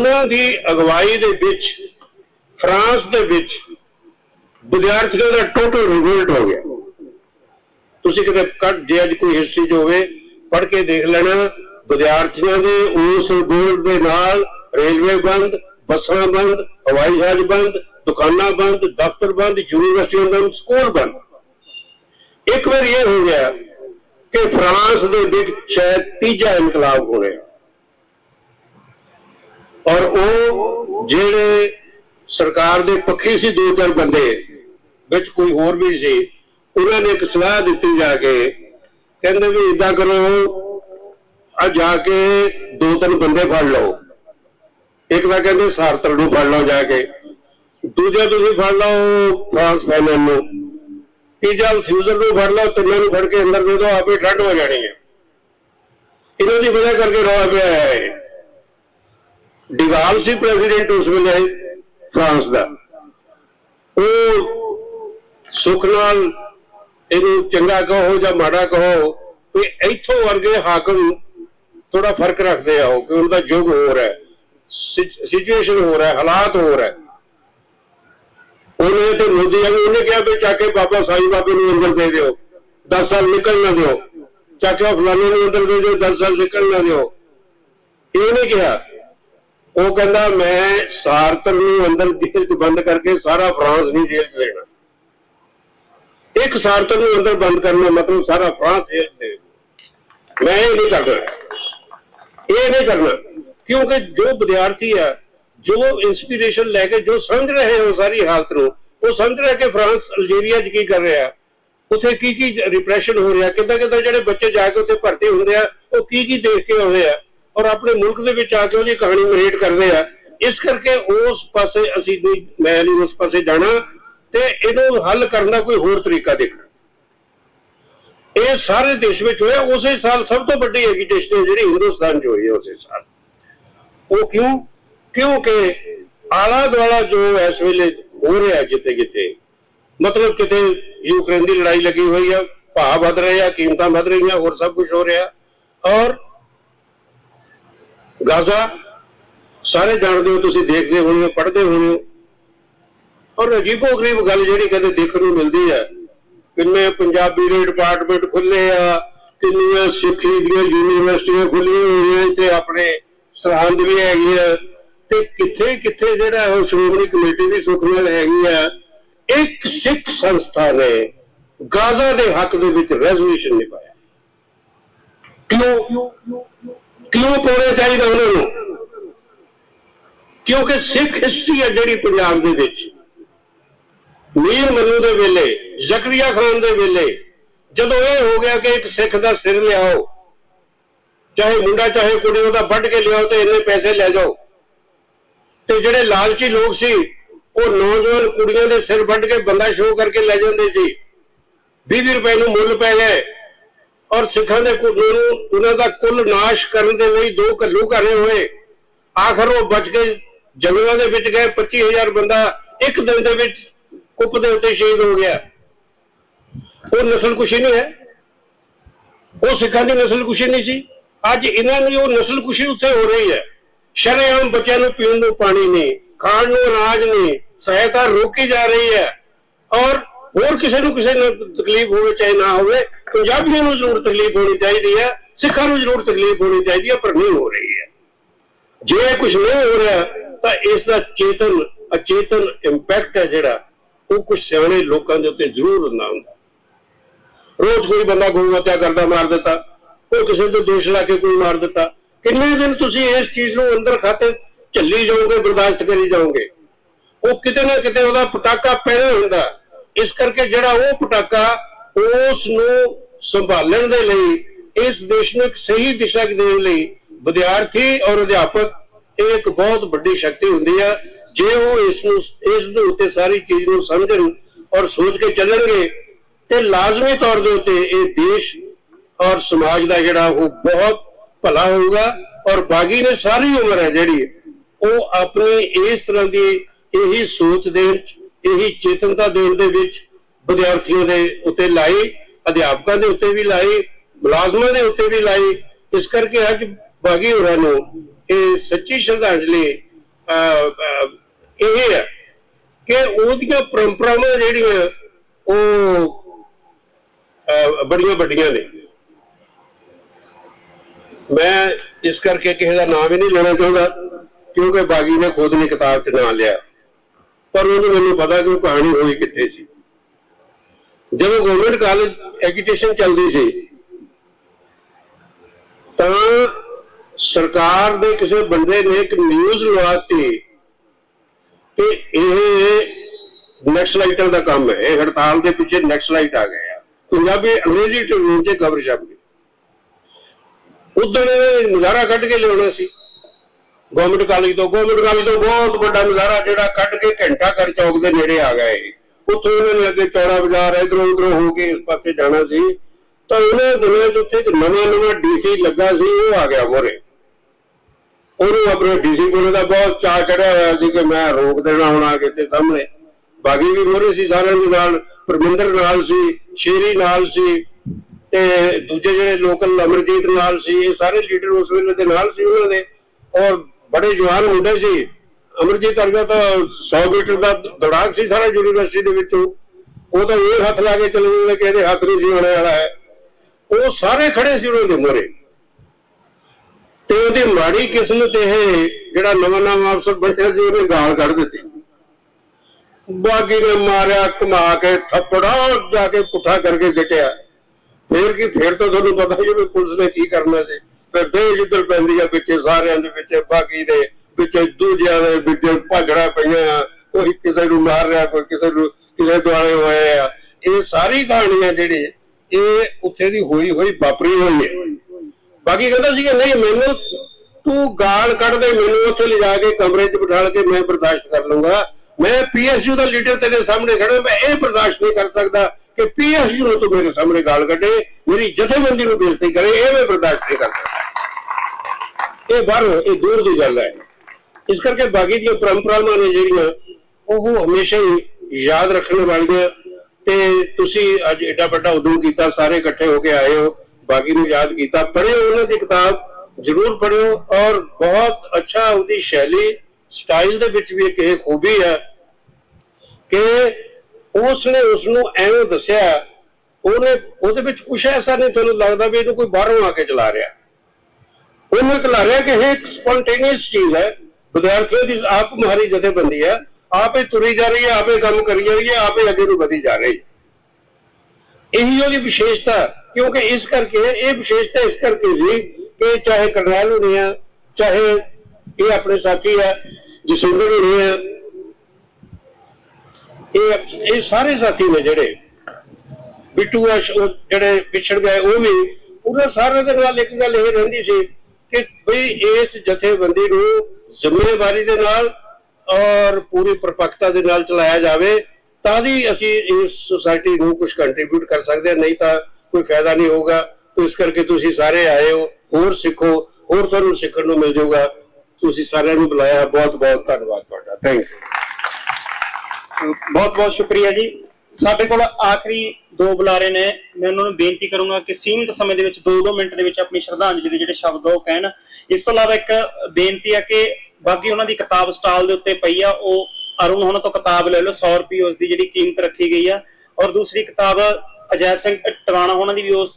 ਉਹਨਾਂ ਦੀ ਅਗਵਾਈ ਦੇ ਵਿੱਚ, ਫਰਾਂਸ ਦੇ ਵਿੱਚ ਵਿਦਿਆਰਥੀਆਂ ਦਾ ਟੋਟਲ ਰਿਵੋਲਟ ਹੋ ਗਿਆ। ਤੁਸੀਂ ਕਿਤੇ ਕੱਢ, ਜੇ ਅੱਜ ਕੋਈ ਹਿਸਟਰੀ ਚ ਹੋਵੇ, ਪੜ੍ਹ ਕੇ ਦੇਖ ਲੈਣਾ, ਵਿਦਿਆਰਥੀਆਂ ਦੇ ਉਸ ਰਿਵੋਲਟ ਦੇ ਨਾਲ ਰੇਲਵੇ ਬੰਦ, ਬੱਸਾਂ ਬੰਦ, ਹਵਾਈ ਜਹਾਜ਼ ਬੰਦ, ਦੁਕਾਨਾਂ ਬੰਦ, ਦਫ਼ਤਰ ਬੰਦ, ਯੂਨੀਵਰਸਿਟੀਆਂ ਬੰਦ, ਸਕੂਲ ਬੰਦ। ਇੱਕ ਵਾਰ ਇਹ ਹੋ ਗਿਆ ਕਿ ਫਰਾਂਸ ਦੇ ਵਿੱਚ ਸ਼ਾਇਦ ਤੀਜਾ ਇਨਕਲਾਬ ਹੋ ਰਿਹਾ। ਔਰ ਉਹ ਜਿਹੜੇ ਸਰਕਾਰ ਦੇ ਪੱਖੀ ਸੀ ਦੋ ਚਾਰ ਬੰਦੇ, ਵਿੱਚ ਕੋਈ ਹੋਰ ਵੀ ਸੀ, ਉਹਨਾਂ ਨੇ ਇੱਕ ਸਲਾਹ ਦਿੱਤੀ ਜਾ ਕੇ, ਕਹਿੰਦੇ ਵੀ ਇਦਾਂ ਕਰੋ, ਆ ਜਾ ਕੇ ਦੋ ਤਿੰਨ ਬੰਦੇ ਫੜ ਲਓ। ਇੱਕ ਤਾਂ ਕਹਿੰਦੇ ਸਾਰਤਰ ਨੂੰ ਫੜ ਲਓ ਜਾ ਕੇ, ਦੂਜਾ ਤੁਸੀਂ ਫੜ ਲਓ ਫਰਾਂਸ ਫੈਨਨ ਨੂੰ। ਤੀਜਾ ਫਿਊਜ਼ਰ ਨੂੰ ਫੜ ਲਓ, ਤਿੰਨਾਂ ਨੂੰ ਫੜ ਕੇ ਅੰਦਰ ਦੇ ਦਿਓ ਆਪੇ ਠੰਡ ਹੋ ਜਾਣੀ ਹੈ। ਇਹਨਾਂ ਦੀ ਵਜ੍ਹਾ ਕਰਕੇ ਰੌਲਾ ਪਿਆ ਹੈ। ਡਿਗਾਲ ਸੀ ਪ੍ਰੈਜ਼ੀਡੈਂਟ ਉਸ ਵੇਲੇ ਫਰਾਂਸ ਦਾ। ਉਹ ਸੁਖ ਨਾਲ ਇਹਨੂੰ ਚੰਗਾ ਕਹੋ ਜਾਂ ਮਾੜਾ ਕਹੋ ਵੀ ਇੱਥੋਂ ਵਰਗੇ ਹਾਕਮ ਥੋੜਾ ਫ਼ਰਕ ਰੱਖਦੇ ਆ ਉਹ, ਕਿ ਉਹਨਾਂ ਯੁੱਗ ਹੋਰ ਹੈ ਸਿਚੁਏਸ਼ਨ ਹੋਰ ਹੈ, ਹਾਲਾਤ ਹੋਰ ਹੈ। ਉਹਨੇ ਤੇ ਮੋਦੀ ਆ ਉਹਨੇ ਕਿਹਾ ਵੀ ਚੱਕ ਕੇ ਬਾਬਾ ਸਾਈ ਬਾਬੇ ਨੂੰ ਅੰਦਰ ਦੇ ਦਿਓ 10 ਸਾਲ ਨਿਕਲ ਨਾ ਦਿਓ। ਚੱਕ ਕੇ ਫਲਾਣੇ ਨੂੰ ਅੰਦਰ ਦੇ ਦਿਓ 10 ਸਾਲ ਨਿਕਲ ਨਾ ਦਿਓ। ਇਹ ਨਹੀਂ ਕਿਹਾ ਉਹ ਕਹਿੰਦਾ, ਮੈਂ ਸਾਰਤਰ ਨੂੰ ਅੰਦਰ ਜੇਲ੍ਹ 'ਚ ਬੰਦ ਕਰਕੇ ਸਾਰਾ ਫਰਾਂਸ ਨਹੀਂ ਜੇਲ੍ਹ 'ਚ ਦੇਣਾ ਇੱਕ ਸਾਰਤਰ ਨੂੰ ਅੰਦਰ ਬੰਦ ਕਰਨਾ ਮਤਲਬ ਸਾਰਾ ਫਰਾਂਸ ਜੇਲ੍ਹ 'ਚ ਮੈਂ ਇਹ ਨਹੀਂ ਕਰਦਾ ਇਹ ਨਹੀਂ ਕਰਨਾ। ਕਿਉਂਕਿ ਜੋ ਵਿਦਿਆਰਥੀ ਆ, ਜੋ ਇਨਸਪੀਰੇਸ਼ਨ ਲੈ ਕੇ, ਜੋ ਸਮਝ ਰਹੇ ਹੋ ਸਾਰੀ ਹਾਲਤ ਨੂੰ, ਉਹ ਸਮਝ ਰਿਹਾ ਕਿ ਫਰਾਂਸ, ਅਲਜੀਰੀਆ 'ਚ ਕੀ ਕਰ ਰਿਹਾ। ਉੱਥੇ ਕੀ ਕੀ ਰਿਪਰੈਸ਼ਨ ਹੋ ਰਿਹਾ ਕਿੱਦਾਂ ਕਿੱਦਾਂ ਜਿਹੜੇ ਬੱਚੇ ਜਾ ਕੇ ਉੱਥੇ ਭਰਤੀ ਹੁੰਦੇ ਆ, ਉਹ ਕੀ ਕੀ ਦੇਖ ਕੇ ਆਉਂਦੇ ਆ। ਔਰ ਆਪਣੇ ਮੁਲਕ ਦੇ ਵਿੱਚ ਆ ਕੇ ਉਹਦੀ ਕਹਾਣੀ ਨਰੇਟ ਕਰਦੇ ਆ। ਇਸ ਕਰਕੇ ਉਸ ਪਾਸੇ ਅਸੀਂ ਨਹੀਂ ਮੈਂ ਨਹੀਂ ਉਸ ਪਾਸੇ ਜਾਣਾ ਤੇ ਇਹਨੂੰ ਹੱਲ ਕਰਨ ਦਾ ਕੋਈ ਹੋਰ ਤਰੀਕਾ ਦੇਖਣਾ। ਇਹ ਸਾਰੇ ਦੇਸ਼ ਵਿੱਚ ਹੋਇਆ, ਉਸੇ ਸਾਲ ਸਭ ਤੋਂ ਵੱਡੀ ਐਜੀਟੇਸ਼ਨ ਜਿਹੜੀ ਹਿੰਦੁਸਤਾਨ 'ਚ ਹੋਈ ਹੈ ਉਸੇ ਸਾਲ। ਉਹ ਕਿਉਂ? ਕਿਉਂਕਿ ਆਲਾ ਦੁਆਲਾ ਜੋ ਇਸ ਵੇਲੇ ਹੋ ਰਿਹਾ ਜਿੱਤੇ ਕਿਤੇ ਮਤਲਬ ਕਿਤੇ ਯੂਕਰੇਨ ਦੀ ਲੜਾਈ ਲੱਗੀ ਹੋਈ ਆ, ਭਾਅ ਵਧ ਰਹੇ ਆ, ਕੀਮਤਾਂ ਵਧ ਰਹੀਆਂ, ਹੋਰ ਸਭ ਕੁਝ ਹੋ ਰਿਹਾ। ਔਰ ਗਾਜ਼ਾ, ਸਾਰੇ ਜਾਣਦੇ ਹੋ, ਤੁਸੀਂ ਦੇਖਦੇ ਹੋਣੇ ਪੜ੍ਹਦੇ ਹੋਣੇ ਹੋ। ਔਰ ਅਜੀਬੋ ਗਰੀਬ ਗੱਲ ਜਿਹੜੀ ਕਦੇ ਦੇਖਣ ਨੂੰ ਮਿਲਦੀ ਹੈ, ਕਿੰਨੇ ਪੰਜਾਬੀ ਦੇ ਡਿਪਾਰਟਮੈਂਟ ਖੁੱਲੇ ਆ, ਕਿੰਨੀਆਂ ਸਿੱਖੀ ਦੀਆਂ ਯੂਨੀਵਰਸਿਟੀਆਂ ਖੁੱਲੀਆਂ ਹੋਈਆਂ ਤੇ ਆਪਣੇ ਸਰਹੰਦ ਵੀ ਹੈਗੀ ਆ, ਤੇ ਕਿੱਥੇ ਕਿੱਥੇ ਜਿਹੜਾ ਉਹ ਸ਼੍ਰੋਮਣੀ ਕਮੇਟੀ ਦੀ ਸੁੱਖ ਨਾਲ ਹੈਗੀ ਆ, ਇੱਕ ਸਿੱਖ ਸੰਸਥਾ ਨੇ ਗਾਜ਼ਾ ਦੇ ਹੱਕ ਦੇ ਵਿੱਚ ਰੈਜ਼ੋਲੂਸ਼ਨ ਨਿਭਾਇਆ ਕਿਉਂ? ਕਿਉਂ ਪਾਉਣਾ ਚਾਹੀਦਾ ਉਹਨਾਂ ਨੂੰ? ਕਿਉਂਕਿ ਸਿੱਖ ਹਿਸਟਰੀ ਹੈ ਜਿਹੜੀ ਪੰਜਾਬ ਦੇ ਵਿੱਚ। ਮੀਰ ਮਨੂ ਦੇ ਵੇਲੇ, ਜ਼ਕਰੀਆ ਖਾਨ ਦੇ ਵੇਲੇ, ਜਦੋਂ ਇਹ ਹੋ ਗਿਆ ਕਿ ਇੱਕ ਸਿੱਖ ਦਾ ਸਿਰ ਲਿਆਓ, ਚਾਹੇ ਮੁੰਡਾ ਚਾਹੇ ਕੁੜੀ, ਉਹਦਾ ਵੱਢ ਕੇ ਲਿਆਓ ਤੇ ਇੰਨੇ ਪੈਸੇ ਲੈ ਜਾਓ। ਤੇ ਜਿਹੜੇ ਲਾਲਚੀ ਲੋਕ ਸੀ, ਉਹ ਨੌਜਵਾਨ ਕੁੜੀਆਂ ਦੇ ਸਿਰ ਵੱਢ ਕੇ ਬੰਦਾ ਸ਼ੋਅ ਕਰਕੇ ਲੈ ਜਾਂਦੇ ਸੀ। 20 ਰੁਪਏ ਨੂੰ ਮੁੱਲ ਪੈ ਗਏ ਔਰ ਸਿੱਖਾਂ ਦੇ ਕੁ- ਨੂੰ ਉਹਨਾਂ ਦਾ ਕੁੱਲ ਨਾਸ਼ ਕਰਨ ਦੇ ਲਈ ਦੋ ਘੱਲੂ ਘਰੇ ਹੋਏ। ਆਖਰ ਉਹ ਬਚ ਕੇ ਜੰਗਲਾਂ ਦੇ ਵਿੱਚ ਗਏ 25000 ਬੰਦਾ ਇੱਕ ਦਿਨ ਦੇ ਵਿੱਚ ਕੁੱਪ ਦੇ ਉੱਤੇ ਸ਼ਹੀਦ ਹੋ ਗਿਆ। ਉਹ ਨਸਲ ਕੁਸ਼ੀ ਨਹੀਂ ਹੈ। ਉਹ ਸਿੱਖਾਂ ਦੀ ਨਸਲ ਕੁਸ਼ੀ ਨਹੀਂ ਸੀ। ਅੱਜ ਇਹਨਾਂ ਦੀ ਉਹ ਨਸਲ ਕੁਸ਼ੀ ਉੱਥੇ ਹੋ ਰਹੀ ਹੈ। ਸ਼ਰੇਆਮ ਬੱਚਿਆਂ ਨੂੰ ਪੀਣ ਨੂੰ ਪਾਣੀ ਨਹੀਂ, ਖਾਣ ਨੂੰ ਅਨਾਜ ਨਹੀਂ, ਸਹਾਇਤਾ ਰੋਕੀ ਜਾ ਰਹੀ ਹੈ। ਔਰ ਹੋਰ ਕਿਸੇ ਨੂੰ ਕਿਸੇ ਨੂੰ ਤਕਲੀਫ ਹੋਵੇ, ਚਾਹੇ ਨਾ ਹੋਵੇ, ਪੰਜਾਬੀਆਂ ਨੂੰ ਜ਼ਰੂਰ ਤਕਲੀਫ ਹੋਣੀ ਚਾਹੀਦੀ ਹੈ, ਸਿੱਖਾਂ ਨੂੰ ਜ਼ਰੂਰ ਤਕਲੀਫ ਹੋਣੀ ਚਾਹੀਦੀ ਹੈ, ਪਰ ਨਹੀਂ ਹੋ ਰਹੀ ਹੈ। ਜੇ ਕੁਝ ਨਹੀਂ ਹੋ ਰਿਹਾ, ਤਾਂ ਇਸ ਦਾ ਚੇਤਨ, ਅਚੇਤਨ ਇੰਪੈਕਟ ਹੈ ਜਿਹੜਾ, ਉਹ ਕੁਝ ਸਿਆਣੇ ਲੋਕਾਂ ਦੇ ਉੱਤੇ ਜ਼ਰੂਰ ਹੁੰਦਾ ਹੁੰਦਾ। ਰੋਜ਼ ਕੋਈ ਬੰਦਾ ਗਊ ਹੱਤਿਆ ਕਰਦਾ, ਮਾਰ ਦਿੱਤਾ ਕੋਈ ਕਿਸੇ ਤੋਂ ਦੋਸ਼ ਲਾ ਕੇ ਕੋਈ ਮਾਰ ਦਿੱਤਾ, ਕਿੰਨੇ ਦਿਨ ਤੁਸੀਂ ਇਸ ਚੀਜ਼ ਨੂੰ ਅੰਦਰ ਖਾਤੇ ਝੱਲੀ ਜਾਓਗੇ, ਬਰਦਾਸ਼ਤ ਕਰੀ ਜਾਓਗੇ? ਉਹ ਕਿਤੇ ਨਾ ਕਿਤੇ ਉਹਦਾ ਪਟਾਕਾ ਪੈਦਾ ਹੁੰਦਾ। ਇਸ ਕਰਕੇ ਜਿਹੜਾ ਉਹ ਪਟਾਕਾ ਉਸ ਨੂੰ ਸੰਭਾਲਣ ਦੇ ਲਈ, ਇਸ ਦੇਸ਼ ਨੂੰ ਇੱਕ ਸਹੀ ਦਿਸ਼ਾ ਦੇਣ ਲਈ ਵਿਦਿਆਰਥੀ ਔਰ ਅਧਿਆਪਕ, ਇਹ ਇੱਕ ਬਹੁਤ ਵੱਡੀ ਸ਼ਕਤੀ ਹੁੰਦੀ ਆ। ਜੇ ਉਹ ਇਸ ਨੂੰ, ਇਸ ਦੇ ਉੱਤੇ ਸਾਰੀ ਚੀਜ਼ ਨੂੰ ਸਮਝਣ ਔਰ ਸੋਚ ਕੇ ਚੱਲਣਗੇ, ਤੇ ਲਾਜ਼ਮੀ ਤੌਰ ਦੇ ਉੱਤੇ ਇਹ ਦੇਸ਼ ਔਰ ਸਮਾਜ ਦਾ ਜਿਹੜਾ ਉਹ ਬਹੁਤ ਭਲਾ ਹੋਊਗਾ ਔਰ ਬਾਗੀ ਨੇ ਸਾਰੀ ਉਮਰ ਹੈ ਜਿਹੜੀ, ਉਹ ਆਪਣੀ ਇਸ ਤਰ੍ਹਾਂ ਦੀ ਇਹੀ ਸੋਚ ਦੇਣ ਚ ਇਹੀ ਚੇਤਨਤਾ ਦੇਣ ਦੇ ਵਿੱਚ ਵਿਦਿਆਰਥੀਆਂ ਦੇ ਉੱਤੇ ਲਾਈ ਅਧਿਆਪਕਾਂ ਦੇ ਉੱਤੇ ਵੀ ਲਾਈ ਮੁਲਾਜ਼ਮਾਂ ਦੇ ਉੱਤੇ ਵੀ ਲਾਈ ਇਸ ਕਰਕੇ ਅੱਜ ਬਾਗੀ ਹੋਰਾਂ ਨੂੰ ਇਹ ਸੱਚੀ ਸ਼ਰਧਾਂਜਲੀ ਇਹ ਹੈ ਕਿ ਉਹਦੀਆਂ ਪਰੰਪਰਾਵਾਂ ਜਿਹੜੀਆਂ ਉਹ ਬੜੀਆਂ ਵੱਡੀਆਂ ਨੇ। ਮੈਂ ਇਸ ਕਰਕੇ ਕਿਸੇ ਦਾ ਨਾਮ ਵੀ ਨਹੀਂ ਲੈਣਾ ਚਾਹੁੰਦਾ, ਕਿਉਂਕਿ ਬਾਗੀ ਨੇ ਖੁਦ ਨੇ ਕਿਤਾਬ 'ਚ ਨਾਂ ਲਿਆ। ਪਰ ਉਹਨੂੰ ਮੈਨੂੰ ਪਤਾ ਕਿ ਉਹ ਕਹਾਣੀ ਹੋਈ ਕਿੱਥੇ ਸੀ। ਜਦੋਂ ਗਵਰਨਮੈਂਟ ਕਾਲਜ ਐਜੂਕੇਸ਼ਨ ਚੱਲਦੀ ਸੀ, ਤਾਂ ਸਰਕਾਰ ਦੇ ਕਿਸੇ ਬੰਦੇ ਨੇ ਇੱਕ ਨਿਊਜ਼ ਲਵਾਤੀ ਕਿ ਇਹ ਨੈਕਸਲਾਈਟਰ ਦਾ ਕੰਮ ਹੈ, ਇਹ ਹੜਤਾਲ ਦੇ ਪਿੱਛੇ ਨੈਕਸਲਾਈਟ ਆ ਗਏ ਆ। ਪੰਜਾਬੀ ਅੰਗਰੇਜ਼ੀ ਟ੍ਰਿਬਿਊਨ 'ਚ ਖਬਰ ਛਪ ਗਈ। ਉਦੋਂ ਇਹ ਨਜ਼ਾਰਾ ਕੱਢ ਕੇ ਲਿਆਉਣਾ ਸੀ। ਗਵਰਨਮੈਂਟ ਕਾਲਜ ਤੋਂ, ਗਵਰਨਮੈਂਟ ਕਾਲਜ ਤੋਂ ਬਹੁਤ ਵੱਡਾ ਨਜ਼ਾਰਾ ਜਿਹੜਾ ਕੱਢ ਕੇ ਘੰਟਾ ਘਰ ਚੌਕ ਦੇ ਨੇੜੇ ਆ ਗਏ ਉੱਥੋਂ ਉਹਨਾਂ ਨੇ ਅੱਗੇ ਚੌੜਾ ਬਾਜ਼ਾਰ ਇਧਰੋਂ ਉਧਰੋਂ ਹੋ ਕੇ ਇਸ ਪਾਸੇ ਜਾਣਾ ਸੀ। ਤਾਂ ਉਹਨਾਂ ਦਿਨਾਂ 'ਚ ਉੱਥੇ ਇੱਕ ਨਵਾਂ ਨਵਾਂ ਡੀਸੀ ਲੱਗਾ ਸੀ, ਉਹ ਆ ਗਿਆ ਮੋਰੇ। ਉਹਨੂੰ ਆਪਣੇ ਡੀਸੀ ਕੋਲ ਦਾ ਬਹੁਤ ਚਾਅ ਚੜਿਆ ਹੋਇਆ ਸੀ ਕਿ ਮੈਂ ਰੋਕ ਦੇਣਾ ਹੁਣ ਆ ਕੇ ਤੇ ਸਾਹਮਣੇ। ਬਾਗੀ ਵੀ ਮੋਰੇ ਸੀ, ਸਾਰਿਆਂ ਦੇ ਨਾਲ ਪਰਮਿੰਦਰ ਨਾਲ ਸੀ, ਸ਼ੇਰੀ ਨਾਲ ਸੀ, ਤੇ ਦੂਜੇ ਜਿਹੜੇ ਲੋਕਲ ਅਮਰਜੀਤ ਨਾਲ ਸੀ, ਇਹ ਸਾਰੇ ਲੀਡਰ ਉਸ ਵੇਲੇ ਦੇ ਨਾਲ ਸੀ ਉਹਨਾਂ ਦੇ। ਔਰ ਬੜੇ ਜਵਾਨ ਮੁੰਡੇ ਸੀ। ਅਮਰਜੀਤ ਵਰਗਾ ਤਾਂ 100 ਮੀਟਰ ਦਾ ਦੌੜਾਕ ਸੀ ਸਾਰਾ ਯੂਨੀਵਰਸਿਟੀ ਦੇ ਵਿੱਚੋਂ। ਉਹ ਤਾਂ ਇਹ ਹੱਥ ਲਾ ਕੇ ਚੱਲੇ ਜਾਂਦੇ ਕਿ ਇਹਦੇ ਹੱਥ ਨੂੰ ਸੀ ਵਾਲਾ ਹੈ। ਉਹ ਸਾਰੇ ਖੜੇ ਸੀ ਉਹਨਾਂ ਦੇ ਮੋਰੇ ਤੇ ਉਹਦੀ ਮਾੜੀ ਕਿਸਮਤ ਇਹ ਜਿਹੜਾ ਨਵਾਂ ਨਵਾਂ ਅਫਸਰ ਬਣਿਆ ਸੀ, ਉਹਨੇ ਗਾਲ ਕੱਢ ਦਿੱਤੀ। ਬਾਗੀ ਨੇ ਮਾਰਿਆ ਕਮਾ ਕੇ, ਥੱਪੜਾ, ਜਾ ਕੇ ਪੁੱਠਾ ਕਰਕੇ ਸਿੱਟਿਆ। ਫੇਰ ਕੀ, ਫੇਰ ਤਾਂ ਤੁਹਾਨੂੰ ਪਤਾ ਹੀ ਪੁਲਿਸ ਨੇ ਕੀ ਕਰਨਾ ਸੀ। ਫਿਰ ਜਿੱਧਰ ਪੈਂਦੀ ਆ ਵਿੱਚ ਸਾਰਿਆਂ ਦੇ ਵਿੱਚ, ਬਾਕੀ ਦੇ ਵਿੱਚ ਦੂਜਿਆਂ ਦੇ ਵਿੱਚ ਭਜੜਾ ਪਈਆਂ ਕੋਈ ਕਿਸੇ ਨੂੰ ਮਾਰ ਰਿਹਾ, ਕੋਈ ਕਿਸੇ ਨੂੰ, ਕਿਸੇ ਦੁਆਲੇ ਹੋਏ ਆ। ਇਹ ਸਾਰੀ ਕਹਾਣੀਆਂ ਜਿਹੜੀ, ਇਹ ਉੱਥੇ ਦੀ ਹੋਈ ਹੋਈ ਵਾਪਰੀ ਹੋਈ ਹੈ। ਬਾਕੀ ਕਹਿੰਦਾ ਸੀ ਕਿ ਨਹੀਂ, ਮੈਨੂੰ ਤੂੰ ਗਾਲ ਕੱਢ ਦੇ, ਮੈਨੂੰ ਉੱਥੇ ਲਿਜਾ ਕੇ ਕਮਰੇ 'ਚ ਬਿਠਾ ਕੇ ਮੈਂ ਬਰਦਾਸ਼ਤ ਕਰ ਲੂੰਗਾ ਮੈਂ ਪੀਐਸਯੂ ਦਾ ਲੀਡਰ ਤੇਰੇ ਸਾਹਮਣੇ ਖੜਾ ਮੈਂ ਇਹ ਬਰਦਾਸ਼ਤ ਨਹੀਂ ਕਰ ਸਕਦਾ। ਕਿ ਪੀਐਸਯੂ ਨੂੰ ਤੂੰ ਮੇਰੇ ਸਾਹਮਣੇ ਗਾਲ ਕੱਢੇ, ਮੇਰੀ ਜਥੇਬੰਦੀ ਨੂੰ ਬੇਇੱਜ਼ਤੀ ਕਰੇ ਇਹ ਮੈਂ ਬਰਦਾਸ਼ਤ ਨਹੀਂ ਕਰ ਸਕਦਾ। ਇਹ ਬਾਹਰ, ਇਹ ਦੂਰ ਦੀ ਗੱਲ ਹੈ। ਇਸ ਕਰਕੇ ਬਾਕੀ ਦੀਆਂ ਪਰੰਪਰਾਵਾਂ ਨੇ ਜਿਹੜੀਆਂ, ਉਹ ਹਮੇਸ਼ਾ ਹੀ ਯਾਦ ਰੱਖਣ ਵਾਲੀਆਂ ਤੇ ਤੁਸੀਂ ਅੱਜ ਏਡਾ ਵੱਡਾ ਉਦੋਂ ਕੀਤਾ, ਸਾਰੇ ਇਕੱਠੇ ਹੋ ਕੇ ਆਏ ਹੋ, ਬਾਕੀ ਨੂੰ ਯਾਦ ਕੀਤਾ ਪੜ੍ਹਿਓ ਉਹਨਾਂ ਦੀ ਕਿਤਾਬ, ਜ਼ਰੂਰ ਪੜ੍ਹਿਓ ਔਰ ਬਹੁਤ ਅੱਛਾ ਉਹਦੀ ਸ਼ੈਲੀ, ਸਟਾਈਲ ਦੇ ਵਿੱਚ ਵੀ ਇੱਕ ਇਹ ਖੂਬੀ ਹੈ ਕਿ ਉਸ ਨੇ ਉਸ ਨੂੰ ਐਵੇਂ ਦੱਸਿਆ, ਉਹਨੇ, ਉਹਦੇ ਵਿੱਚ ਕੁਝ ਐਸਾ ਨਹੀਂ ਤੁਹਾਨੂੰ ਲੱਗਦਾ ਵੀ ਇਹਨੂੰ ਕੋਈ ਬਾਹਰੋਂ ਆ ਕੇ ਚਲਾ ਰਿਹਾ। ਉਹਨੂੰ ਇੱਕ ਲਾ ਰਿਹਾ ਕਿ ਇਹ ਇੱਕ ਸਪੌਂਟੇਨੀਅਸ ਚੀਜ਼ ਹੈ। ਵਿਦਿਆਰਥੀਆਂ ਦੀ ਆਪ ਮੁਹਾਰੀ ਜਥੇਬੰਦੀ ਹੈ। ਆਪੇ ਤੁਰੀ ਜਾ ਰਹੀ ਹੈ, ਆਪੇ ਕੰਮ ਕਰੀ ਜਾ ਰਹੀ ਹੈ, ਆਪੇ ਅੱਗੇ ਨੂੰ ਵਧੀ ਜਾ ਰਹੀ। ਇਹੀ ਉਹਦੀ ਵਿਸ਼ੇਸ਼ਤਾ, ਕਿਉਂਕਿ ਇਸ ਕਰਕੇ, ਇਹ ਵਿਸ਼ੇਸ਼ਤਾ ਇਸ ਕਰਕੇ ਸੀ ਕਿ ਚਾਹੇ ਕਰਨੈਲ ਹੋਣੇ ਆ ਚਾਹੇ ਇਹ ਆਪਣੇ ਸਾਥੀ ਆ ਜਸਵਿੰਦਰ ਹੋਣੇ ਆ ਇਹ ਇਹ ਸਾਰੇ ਸਾਥੀ ਨੇ ਜਿਹੜੇ ਬਿੱਟੂ ਆ ਜਿਹੜੇ ਵਿਛੜ ਗਏ, ਉਹ ਵੀ ਉਹਨਾਂ ਸਾਰਿਆਂ ਦੇ ਨਾਲ ਇੱਕ ਗੱਲ ਇਹ ਰਹਿੰਦੀ ਸੀ ਕਿ ਬਈ ਇਸ ਜਥੇਬੰਦੀ ਨੂੰ ਜ਼ਿੰਮੇਵਾਰੀ ਦੇ ਨਾਲ ਔਰ ਪੂਰੀ ਪਰਪੱਕਤਾ ਦੇ ਨਾਲ ਚਲਾਇਆ ਜਾਵੇ, ਤਾਂ ਹੀ ਅਸੀਂ ਇਸ ਸੁਸਾਇਟੀ ਨੂੰ ਕੁਝ ਕੰਟਰੀਬਿਊਟ ਕਰ ਸਕਦੇ ਹਾਂ, ਨਹੀਂ ਤਾਂ ਕੋਈ ਫਾਇਦਾ ਨਹੀਂ ਹੋਊਗਾ। तो ਇਸ ਕਰਕੇ ਤੁਸੀਂ ਸਾਰੇ ਆਏ ਹੋ, ਹੋਰ ਸਿੱਖੋ, ਹੋਰ ਤੁਹਾਨੂੰ ਸਿੱਖਣ ਨੂੰ ਮਿਲ ਜਾਊਗਾ। ਤੁਸੀਂ ਸਾਰਿਆਂ ਨੂੰ ਬੁਲਾਇਆ ਬਹੁਤ ਬਹੁਤ ਧੰਨਵਾਦ ਤੁਹਾਡਾ। ਥੈਂਕ ਯੂ ਬਹੁਤ ਬਹੁਤ ਸ਼ੁਕਰੀਆ ਜੀ। ਸਾਡੇ ਕੋਲ ਆਖਰੀ ਦੋ ਬੁਲਾਰੇ ਨੇ। ਮੈਂ ਉਹਨਾਂ ਨੂੰ ਬੇਨਤੀ ਕਰੂੰਗਾ ਕਿ ਸੀਮਿਤ ਸਮੇਂ ਦੇ ਵਿੱਚ 2-2 ਮਿੰਟ ਦੇ ਵਿੱਚ ਆਪਣੀ ਸ਼ਰਧਾਂਜਲੀ ਦੇ ਜਿਹੜੇ ਸ਼ਬਦ ਆ ਉਹ ਕਹਿਣ। ਇਸ ਤੋਂ ਇਲਾਵਾ ਇੱਕ ਬੇਨਤੀ ਆ ਕਿ ਬਾਕੀ ਉਹਨਾਂ ਦੀ ਕਿਤਾਬ ਸਟਾਲ ਦੇ ਉੱਤੇ ਪਈ ਆ, ਉਹ ਅਰੁਣ ਹੁਣ ਤੋਂ ਕਿਤਾਬ ਲੈ ਲਓ 100 ਰੁਪਏ ਉਸ ਦੀ ਜਿਹੜੀ ਕੀਮਤ ਰੱਖੀ ਗਈ ਆ। ਔਰ ਦੂਸਰੀ ਕਿਤਾਬ ਅਜੈਬ ਸਿੰਘ ਟਵਾਣਾ ਉਹਨਾਂ ਦੀ ਵੀ ਉਸ